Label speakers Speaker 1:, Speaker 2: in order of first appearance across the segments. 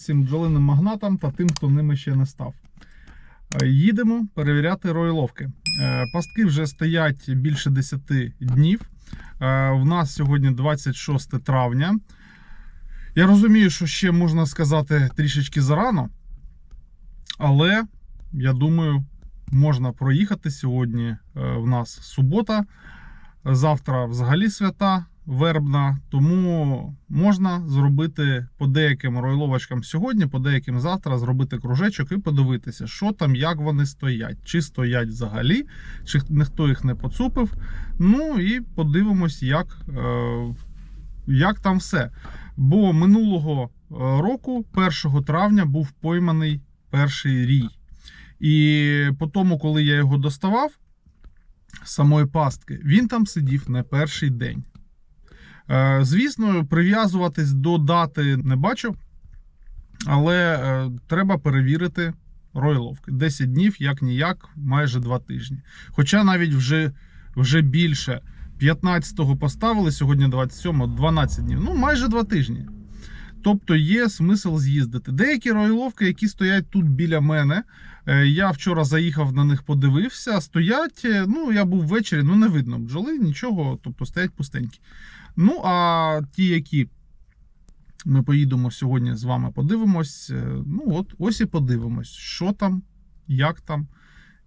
Speaker 1: всім бджолиним магнатам та тим, хто ними ще не став. Е, Їдемо перевіряти роїловки. Е, Пастки вже стоять більше 10 днів. Е, В нас сьогодні 26 травня. Я розумію, що ще можна сказати трішечки зарано, але я думаю, можна проїхати сьогодні. В нас субота, завтра взагалі свята вербна, тому можна зробити по деяким ройловочкам сьогодні, по деяким завтра зробити кружечок і подивитися, що там, як вони стоять, чи стоять взагалі, чи ніхто їх не поцупив. Ну і подивимось, як, е, як там все. Бо минулого е, року, 1 травня, був пойманий перший рій. І по тому, коли я його доставав з самої пастки, він там сидів не перший день. Е, Звісно, прив'язуватись до дати не бачу, але е, треба перевірити ройловки. 10 днів, як ніяк, майже 2 тижні. Хоча навіть вже, вже більше. 15-го поставили, сьогодні 27-го, 12 днів. Ну, майже 2 тижні. Тобто є смисл з'їздити. Деякі ройловки, які стоять тут біля мене. е, Я вчора заїхав на них, подивився. Стоять, ну я був ввечері, ну не видно бджоли, нічого, тобто стоять пустенькі. Ну, а ті, які ми поїдемо сьогодні з вами, подивимось. е, Ну, от ось і подивимось, що там, як там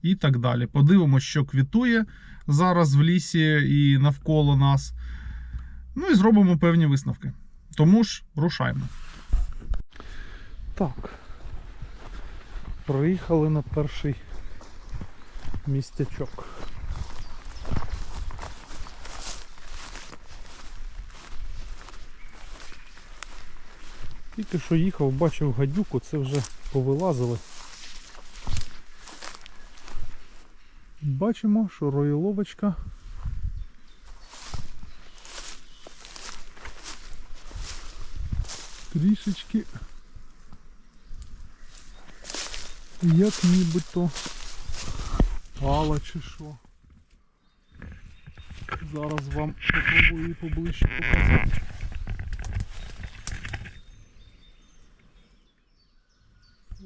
Speaker 1: і так далі. Подивимось, що квітує зараз в лісі і навколо нас. Ну і зробимо певні висновки. Тому ж рушаємо. Так. Приїхали на перший містячок. Тільки що їхав, бачив гадюку, це вже повилазили. Бачимо, що роїловочка трішечки як нібито пала чи що. Зараз вам попробую її поближче показати.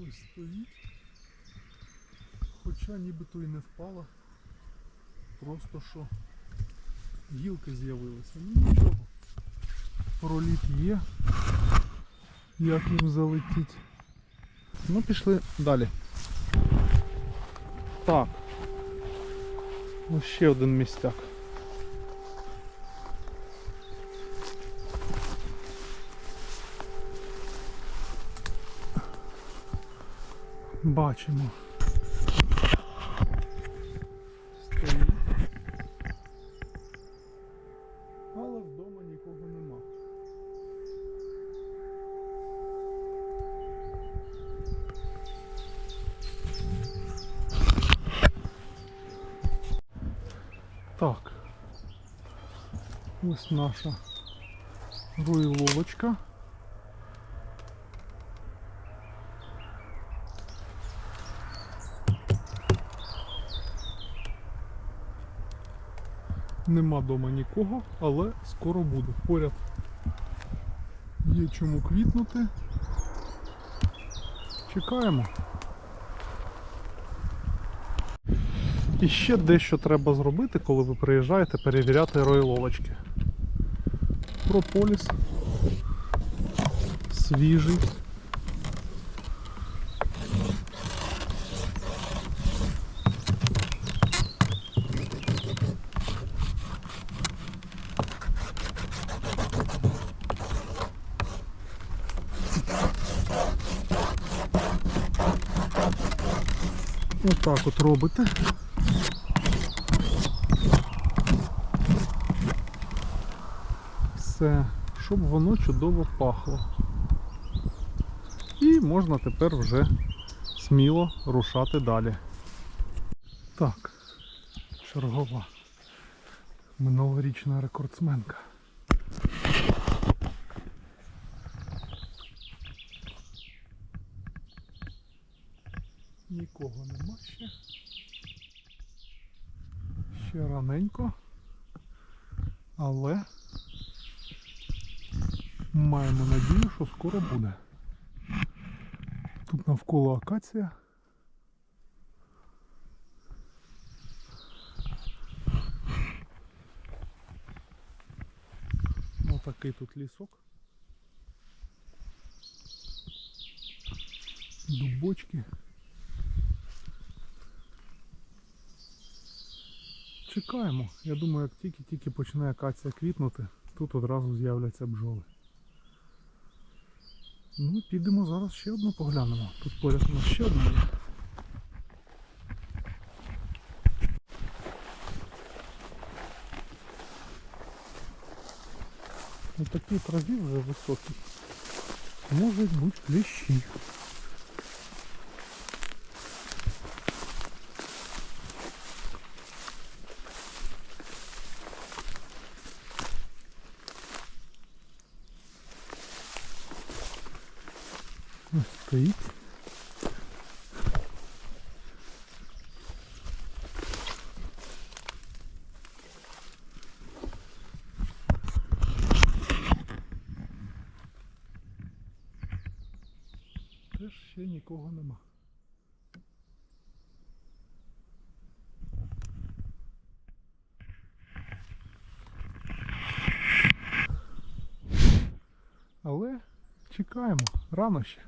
Speaker 1: Ось стоїть. Хоча нібито і не впала. Просто що гілки з'явилися. Ну нічого. Проліт є. Як їм залетіть. Ну, пішли далі. Так. Ось ще один містяк. Бачимо. Стоїть. Але вдома нікого нема. Так. Ось наша руйловочка. Нема дома нікого, але скоро буде. Поряд є чому квітнути. Чекаємо. І ще дещо треба зробити, коли ви приїжджаєте перевіряти ройловочки. Прополіс свіжий. Отак от робите. Все, щоб воно чудово пахло. І можна тепер вже сміло рушати далі. Так, чергова минулорічна рекордсменка. Нікого нема ще. Ще раненько. Але маємо надію, що скоро буде. Тут навколо акація. Ось такий тут лісок. Дубочки. Чекаємо. Я думаю, як тільки-тільки почне акація квітнути, тут одразу з'являться бджоли. Ну, підемо зараз ще одну поглянемо. Тут поряд у нас ще одна є. Ну такі траві вже високі. Можуть бути кліщі. Ось стоїть. Теж ще нікого нема. Але чекаємо, рано ще.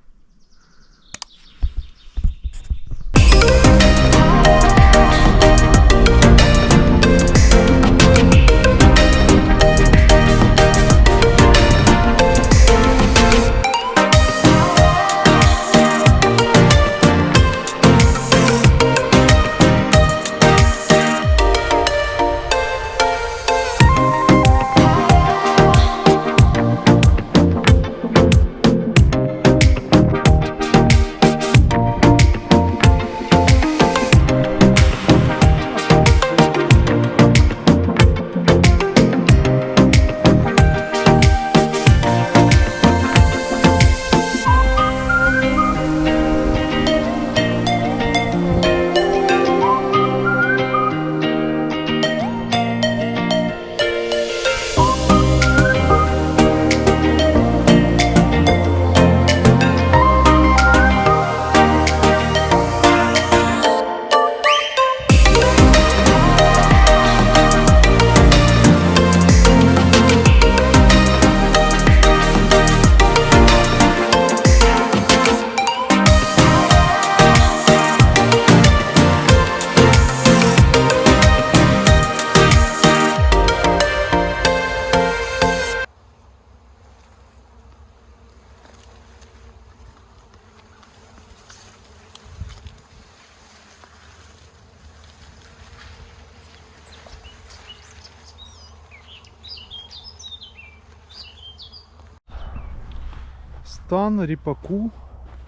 Speaker 1: Стан ріпаку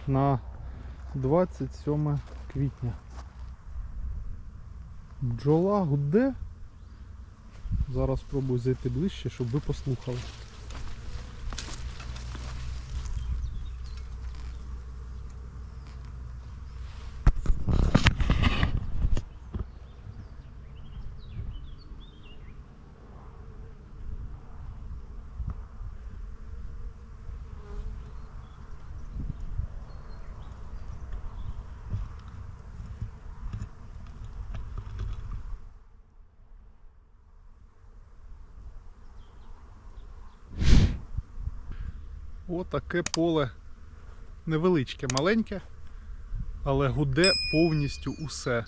Speaker 1: на 27 квітня. Бджола гуде. Зараз спробую зайти ближче, щоб ви послухали. Отаке поле невеличке, маленьке, але гуде повністю усе.